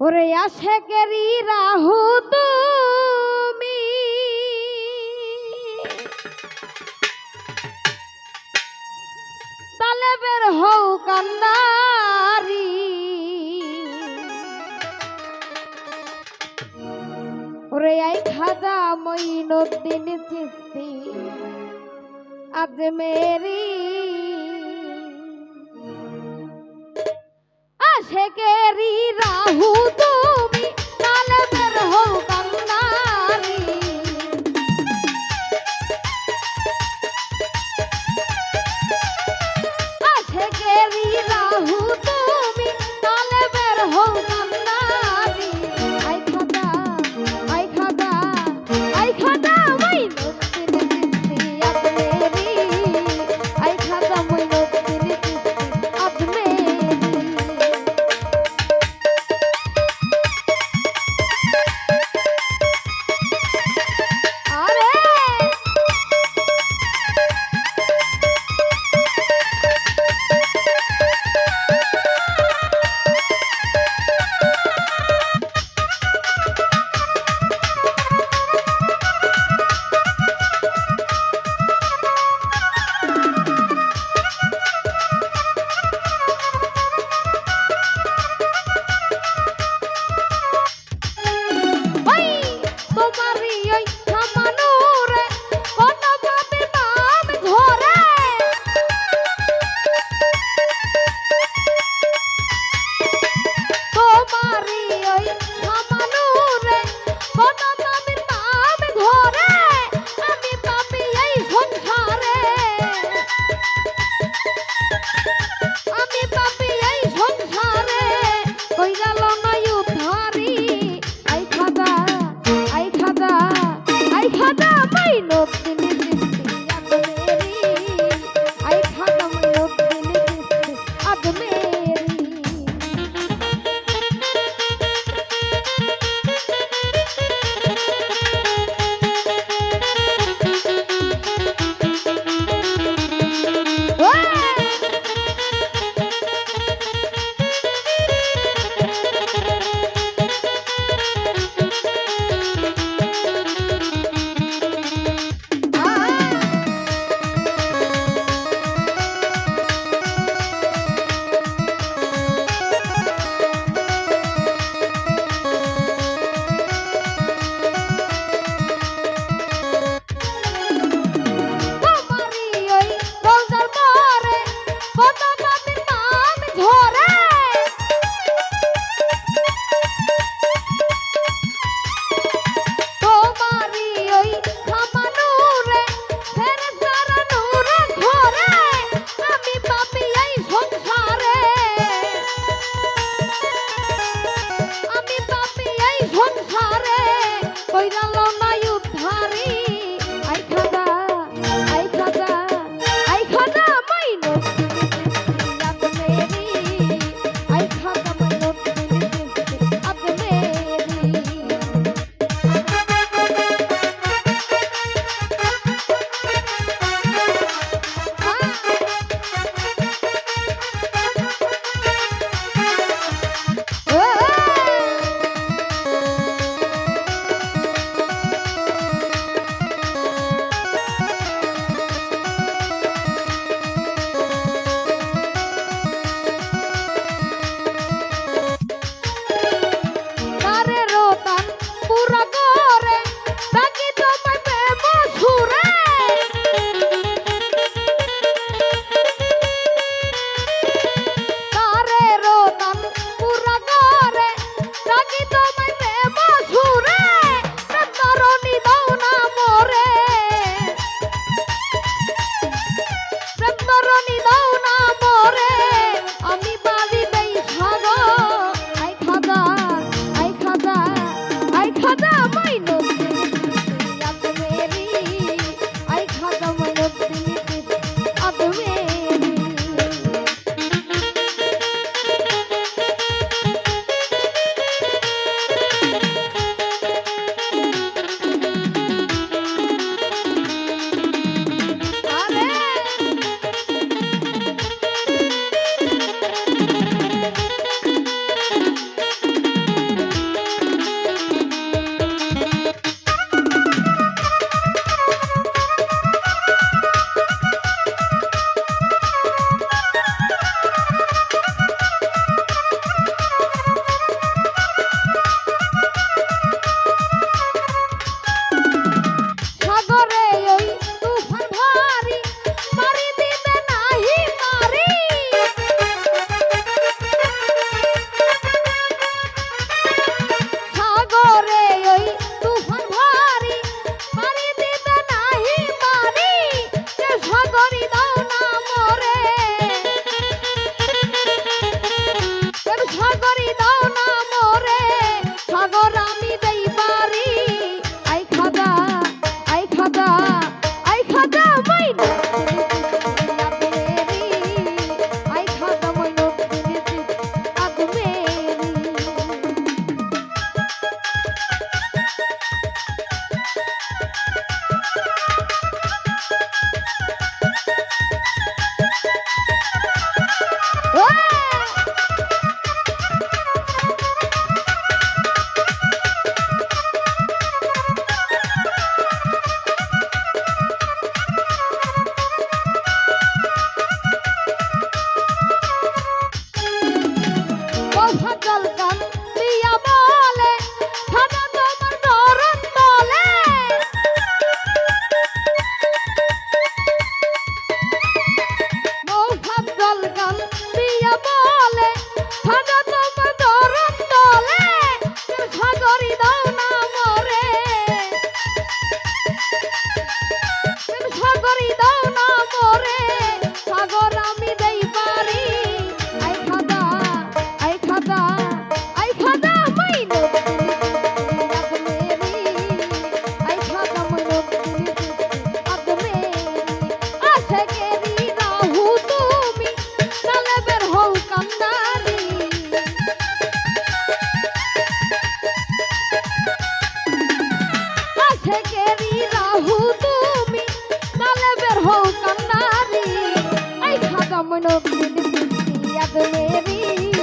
ওরে আশেকেরি রাহু তুমি। তালেবের হও কান্নারি ওরে আই খাজা মঈনুদ্দিন চিস্তি আজ মেরি। আশেকেরি রাহু হও কান্নারি